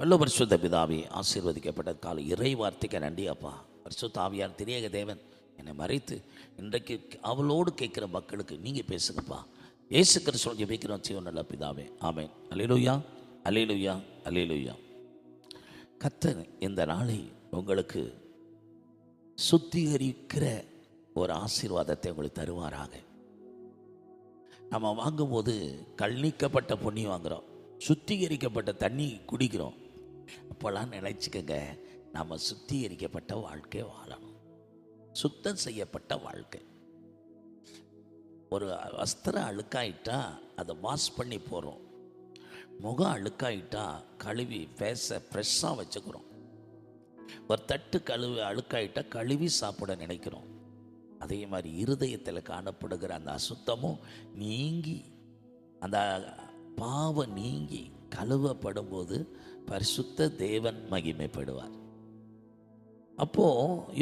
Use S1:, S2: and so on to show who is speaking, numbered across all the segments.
S1: வெள்ள பரிசுத்த பிதாவி ஆசீர்வதிக்கப்பட்ட கால இறை வார்த்தைக்கு நன்றி அப்பா. பரிசுத்த ஆவியார் திரியக தேவன் என்னை மறைத்து இன்றைக்கு அவளோடு கேட்குற மக்களுக்கு நீங்கள் பேசுங்கப்பா. ஏசு கிறிஸ்துவ ஜெபிக்கிறோம் சிவன் நல்ல பிதாவே. ஆமேன். அலிலுயா அலிலுயா அலிலுயா கத்தர் இந்த நாளை உங்களுக்கு சுத்திகரிக்கிற ஒரு ஆசீர்வாதத்தை உங்களுக்கு தருவாராக. நம்ம வாங்கும்போது கல்நீக்கப்பட்ட பொன்னி வாங்குகிறோம் சுத்திகரிக்கப்பட்ட தண்ணி குடிக்கிறோம். அப்போல்லாம் நினைச்சுக்கங்க. நம்ம சுத்திகரிக்கப்பட்ட வாழ்க்கை வாழணும். சுத்தம் செய்யப்பட்ட வாழ்க்கை. ஒரு வஸ்திரம் அழுக்காயிட்டா அதை வாஷ் பண்ணி போகிறோம் முகம் அழுக்காயிட்டா கழுவி பேச ஃப்ரெஷ்ஷாக வச்சுக்கிறோம். ஒரு தட்டு கழுவி அழுக்காயிட்டா கழுவி சாப்பிட நினைக்கிறோம். அதே மாதிரி இருதயத்தில் காணப்படுகிற அந்த அசுத்தமும் நீங்கி அந்த பாவம் நீங்கி கழுவப்படும் போது பரிசுத்த தேவன் மகிமைப்படுவார். அப்போ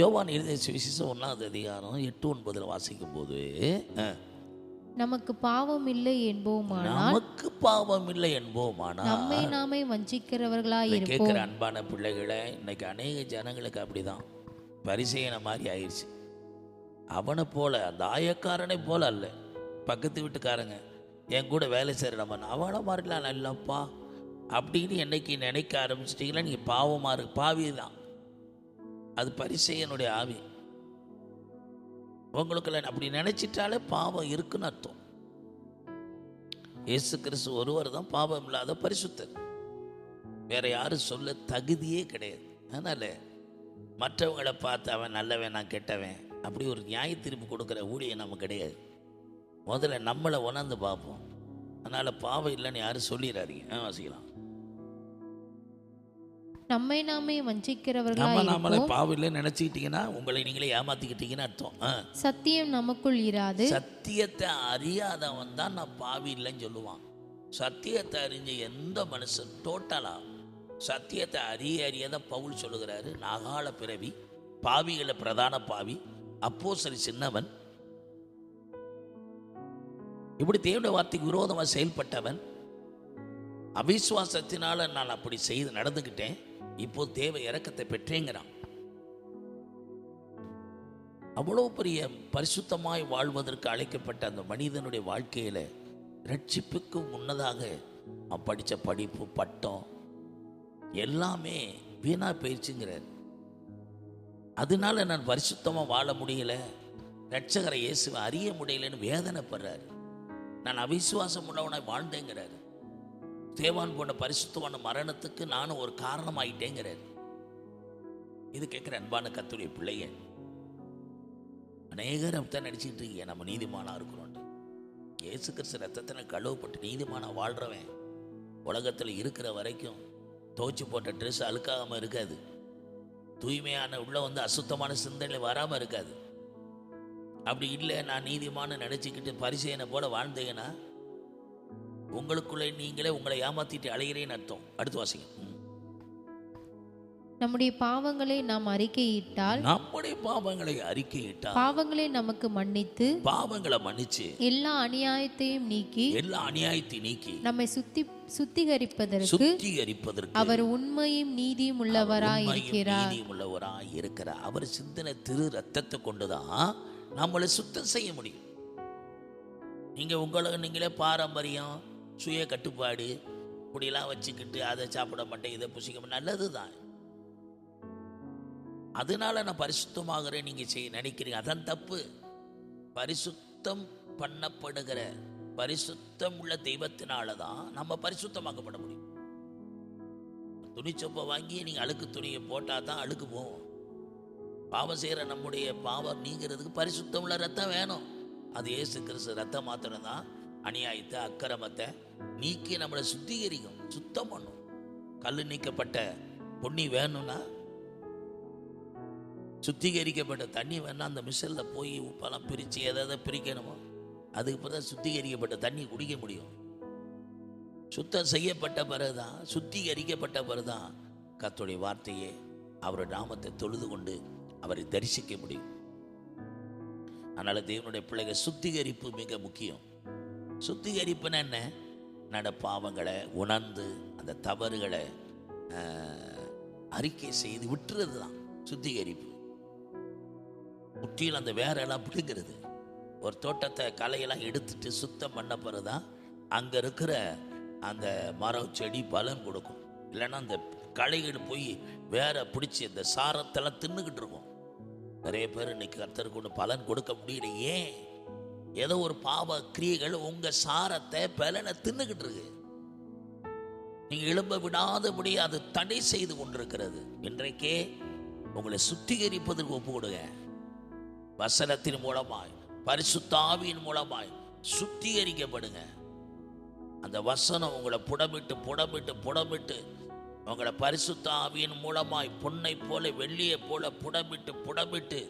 S1: யோவான் எழுதிய சுவிசேஷம் ஒன்றாவது அதிகாரம் எட்டு ஒன்பதில் வாசிக்கும் போது
S2: நமக்கு பாவம் இல்லை என்போமானால்
S1: நமக்கு பாவம் இல்லை என்போமானா
S2: நம்மை நாமே வஞ்சிக்கிறவர்களாய் இருப்போம்.
S1: கேட்குற அன்பான பிள்ளைகளை இன்னைக்கு அநேக ஜனங்களுக்கு அப்படிதான். பரிசெயன மாதிரி ஆயிடுச்சு அவனை போல அந்த ஆயக்காரனை போல அல்ல. பக்கத்து வீட்டுக்காரங்க என் கூட வேலை செய்கிற நம்ம அவனை மாதிரிலாம் நல்லப்பா அப்படின்னு என்னைக்கு நினைக்க ஆரம்பிச்சிட்டிங்களா? நீங்கள் பாவமாக இருக்கு. பாவி தான். அது பரிசெயனுடைய ஆவி. உங்களுக்குள்ள அப்படி நினைச்சிட்டாலே பாவம் இருக்குன்னு அர்த்தம். இயேசு கிறிஸ்து ஒருவர் தான் பாவம் இல்லாத பரிசுத்தர். வேற யாரும் சொல்ல தகுதியே கிடையாது. அதனால மற்றவங்களை பார்த்து அவன் நல்லவன் நான் கெட்டவன் அப்படி ஒரு நியாய திருப்பு கொடுக்குற ஊழியம் நம்ம கிடையாது. முதல்ல நம்மளை உணர்ந்து பார்ப்போம். அதனால் பாவம் இல்லைன்னு யாரும் சொல்லிடாதீங்க. ஆ வாசிக்கலாம்.
S2: நம்மை நாமே வஞ்சிக்கிறவர்களாய்
S1: நம்ம நம்மளை இல்லைன்னு நினச்சிக்கிட்டீங்கன்னா உங்களை நீங்களே ஏமாத்திக்கிட்டீங்கன்னு அர்த்தம்.
S2: சத்தியம் நமக்குள் இராது.
S1: சத்தியத்தை அறியாதவன் தான் நான் பாவி இல்லைன்னு சொல்லுவான். சத்தியத்தை அறிஞ்ச எந்த மனுஷன் டோட்டலா சத்தியத்தை அறிய அறியதான் பவுல் சொல்லுகிறாரு நாகால பிறவி பாவிகளை பிரதான பாவி அப்போ சரி சின்னவன். இப்படி தேவனுடைய வார்த்தைக்கு விரோதமாக செயல்பட்டவன். அவிசுவாசத்தினால நான் அப்படி செய்து நடந்துக்கிட்டேன். இப்போ தேவ இறக்கத்தை பெற்றேங்கிறான். அவ்வளோ பெரிய பரிசுத்தமாய் வாழ்வதற்கு அழைக்கப்பட்ட அந்த மனிதனுடைய வாழ்க்கையில் ரட்சிப்புக்கு முன்னதாக அவன் படித்த படிப்பு பட்டம் எல்லாமே வீணா போயிடுச்சுங்கிறார் அதனால நான் பரிசுத்தமாக வாழ முடியல. ரட்சகரை இயேசுவை அறிய முடியலன்னு வேதனைப்படுறாரு. நான் அவிசுவாசம் உள்ளவனாய் வாழ்ந்தேங்கிறாரு. தேவான் போன்ற பரிசுத்தமான மரணத்துக்கு நானும் ஒரு காரணமாயிட்டேங்கிறாரு. இது கேட்குற அன்பான கத்துடைய பிள்ளைங்க அநேகர் அப்படித்தான் நடிச்சிட்டு இருக்கீங்க நம்ம நீதிமானா இருக்கிறோம் இயேசு கிறிஸ்து ரத்தத்தில் கழுவப்பட்டு நீதிமான வாழ்றவன் உலகத்தில் இருக்கிற வரைக்கும் துவைச்சு போட்ட ட்ரெஸ் அழுக்காகாமல் இருக்காது. தூய்மையான உள்ள வந்து அசுத்தமான சிந்தனை வராமல் இருக்காது. அப்படி இல்லை நான் நீதிமான நினச்சிக்கிட்டு பரிசையனை போல வாழ்ந்தேன்னா உங்களுக்குள்ளே நீங்களே உங்களை ஏமாத்திட்டு அலைகிறேன்னு அர்த்தம். அடுத்து வாசிங்க.
S2: நம்முடைய பாவங்களை நாம் அறிக்கையிட்டால்
S1: நம்முடைய பாவங்களை அறிக்கையிட்டா
S2: பாவங்களை நமக்கு மன்னித்து
S1: பாவங்களை மன்னிச்சு
S2: எல்லா அநியாயத்தையும் நீக்கி
S1: எல்லா அநியாயத்தை நீக்கி
S2: நம்மை சுத்தி சுத்திகரிப்பதற்கு
S1: சுத்திகரிப்பதற்கு
S2: அவர் உண்மையும் நீதியும் உள்ளவராய் இருக்கிறார்.
S1: நீதியும் உள்ளவராய் இருக்கிறார். அவர் சிந்தனை திரு ரத்தத்தை கொண்டுதான் நம்மளை சுத்தம் செய்ய முடியும். நீங்க உங்களை நீங்களே பாரம்பரியம் சுய கட்டுப்பாடு இப்படிலாம் வச்சுக்கிட்டு அதை சாப்பிட மாட்டேன் இதை புசிக்க நல்லது தான் அதனால நான் பரிசுத்தமாகிறேன் நீங்கள் செய்ய நினைக்கிறீங்க. அதான் தப்பு. பரிசுத்தம் பண்ணப்படுகிற பரிசுத்தம் உள்ள தெய்வத்தினால தான் நம்ம பரிசுத்தமாக்கப்பட முடியும். துணிச்சொப்பை வாங்கி நீங்கள் அழுக்கு துணியை போட்டால் தான் அழுக்கு போகும். பாவம் செய்கிற நம்முடைய பாவம் நீங்கிறதுக்கு பரிசுத்தம் உள்ள ரத்தம் வேணும். அது ஏசு கிறிஸ்து ரத்தம் மாத்திரம் தான் அநியாயத்தை அக்கிரமத்தை நீக்கி நம்மளை சுத்திகரிக்கும் சுத்தம் பண்ணும். கல் நீக்கப்பட்ட பொன்னி வேணும்னா சுத்திகரிக்கப்பட்ட தண்ணி வேணா அந்த மிஷினில் போய் உப்பெல்லாம் பிரித்து எதை பிரிக்கணுமோ அதுக்கு பிறகு சுத்திகரிக்கப்பட்ட தண்ணி குடிக்க முடியும். சுத்தம் செய்யப்பட்ட பிறகுதான் சுத்திகரிக்கப்பட்ட பிறகுதான் கத்துடைய வார்த்தையே அவருடைய நாமத்தை தொழுது கொண்டு அவரை தரிசிக்க முடியும். அதனால் தேவனுடைய பிள்ளைகள் சுத்திகரிப்பு மிக முக்கியம். சுத்திகரிப்புன்னா என்ன? நட பாவங்களை உணர்ந்து அந்த தவறுகளை அறிக்கை செய்து விட்டுறது தான் சுத்திகரிப்பு. முற்றிலும் அந்த வேற எல்லாம் பிடுங்கிறது. ஒரு தோட்டத்தை களையெல்லாம் எடுத்துட்டு சுத்தம் பண்ண பிறகுதான் அங்கே இருக்கிற அந்த மரம் செடி பலன் கொடுக்கும். இல்லைன்னா அந்த களைகள் போய் வேற பிடிச்சி அந்த சாரத்தெல்லாம் தின்னுக்கிட்டு இருக்கும். நிறைய பேர் இன்னைக்கு கத்தருக்கு ஒன்று பலன் கொடுக்க முடியல ஏன் ஏதோ ஒரு பாவ கிரியைகள் உங்கள் சாரத்தை பலனை தின்னுக்கிட்டு இருக்கு. நீங்கள் எழும்ப விடாதபடி அது தடை செய்து கொண்டிருக்கிறது. இன்றைக்கே உங்களை சுத்திகரிப்பதற்கு ஒப்பு கொடுங்க வசனத்தின் மூலமாய் பரிசுத்தாவியின் மூலமாய் சுத்திகரிக்கப்படுங்க. அந்த வசனம் உங்களை புடமிட்டு புடமிட்டு புடமிட்டு உங்களை பரிசுத்தாவியின் மூலமாய் பொன்னை போல வெள்ளியை போல புடமிட்டு புடமிட்டு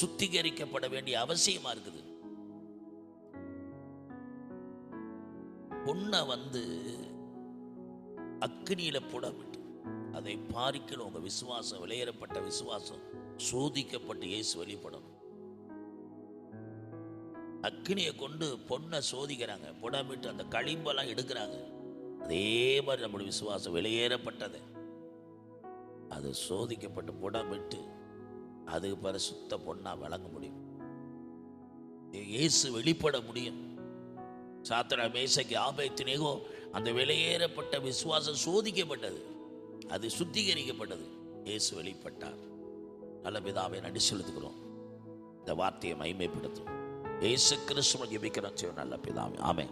S1: சுத்திகரிக்கப்பட வேண்டிய அவசியமாக இருக்குது? பொண்ணை வந்து அக்னியில புடமிட்டு அதை பாரிக்கணும் உங்க விசுவாசம் விலையேறப்பட்ட விசுவாசம் சோதிக்கப்பட்டு இயேசு வெளிப்படணும் அக்னியை கொண்டு பொண்ணை சோதிக்கிறாங்க. புடமிட்டு அந்த களிம்பெல்லாம் எடுக்கிறாங்க. அதே மாதிரி நம்முடைய விசுவாசம் வெளியேறப்பட்டது அது சோதிக்கப்பட்டு புடமிட்டு அதுக்கு பிறகு சுத்த பொண்ணா விளங்க முடியும். இயேசு வெளிப்பட முடியும். சாத்திர மேசைக்கு ஆபத்தினேகோ அந்த வெளியேறப்பட்ட விசுவாசம் சோதிக்கப்பட்டது. அது சுத்திகரிக்கப்பட்டது. இயேசு வெளிப்பட்டார். நல்ல விதாவை நடி செலுத்துகிறோம். இந்த வார்த்தையை மைமைப்படுத்தும் இயேசு கிறிஸ்துவ ஜெபிக்கிறோம் செய்வோம் நல்ல பிதாவே. ஆமே